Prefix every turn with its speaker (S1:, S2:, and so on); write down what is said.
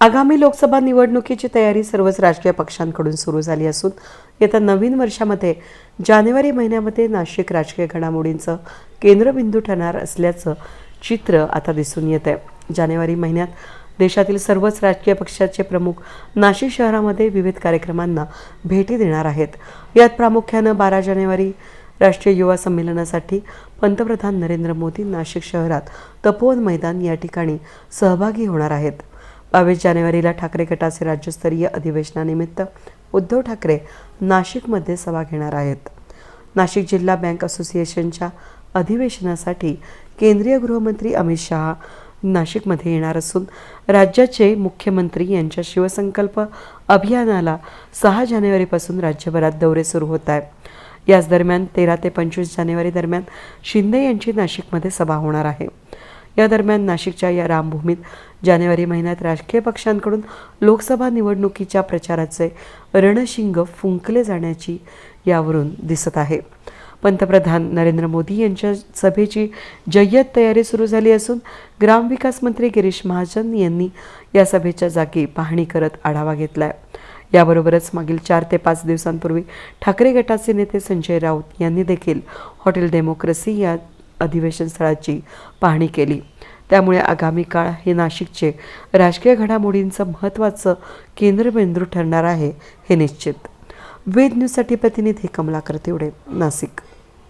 S1: आगामी लोकसभा निवडणुकीची तयारी सर्वच राजकीय पक्षांकडून सुरू झाली असून येत्या नवीन वर्षामध्ये जानेवारी महिन्यामध्ये नाशिक राजकीय घडामोडींचं केंद्रबिंदू ठरणार असल्याचं चित्र आता दिसून येत आहे जानेवारी महिन्यात देशातील सर्वच राजकीय पक्षाचे प्रमुख नाशिक शहरामध्ये विविध कार्यक्रमांना भेटी देणार आहेत. यात प्रामुख्यानं बारा जानेवारी राष्ट्रीय युवा संमेलनासाठी पंतप्रधान नरेंद्र मोदी नाशिक शहरात तपोवन मैदान या ठिकाणी सहभागी होणार आहेत. बावीस जानेवारीला ठाकरे गटाचे राज्यस्तरीय अधिवेशनानिमित्त उद्धव ठाकरे नाशिकमध्ये सभा घेणार आहेत. नाशिक जिल्हा बँक असोसिएशनच्या अधिवेशनासाठी केंद्रीय गृहमंत्री अमित शहा नाशिकमध्ये येणार असून राज्याचे मुख्यमंत्री यांच्या शिवसंकल्प अभियानाला सहा जानेवारीपासून राज्यभरात दौरे सुरू होत आहे याच दरम्यान तेरा ते पंचवीस जानेवारी दरम्यान शिंदे यांची नाशिकमध्ये सभा होणार आहे. या दरम्यान नाशिकच्या या रामभूमीत जानेवारी महिन्यात राजकीय पक्षांकडून लोकसभा निवडणुकीच्या प्रचाराचे रणशिंग फुंकले जाण्याची यावरून दिसत आहे. पंतप्रधान नरेंद्र मोदी यांच्या सभेची जय्यत तयारी सुरू झाली असून ग्रामविकास मंत्री गिरीश महाजन यांनी या सभेच्या जागी पाहणी करत आढावा घेतलाय. याबरोबरच मागील चार ते पाच दिवसांपूर्वी ठाकरे गटाचे नेते संजय राऊत यांनी देखील हॉटेल डेमोक्रेसी या अधिवेशन स्थळाची पाहणी केली. त्यामुळे आगामी काळ हे नाशिकचे राजकीय घडामोडींचं महत्त्वाचं केंद्रबिंदू ठरणार आहे हे निश्चित. वेद न्यूजसाठी प्रतिनिधी कमलाकर तिवडे नाशिक.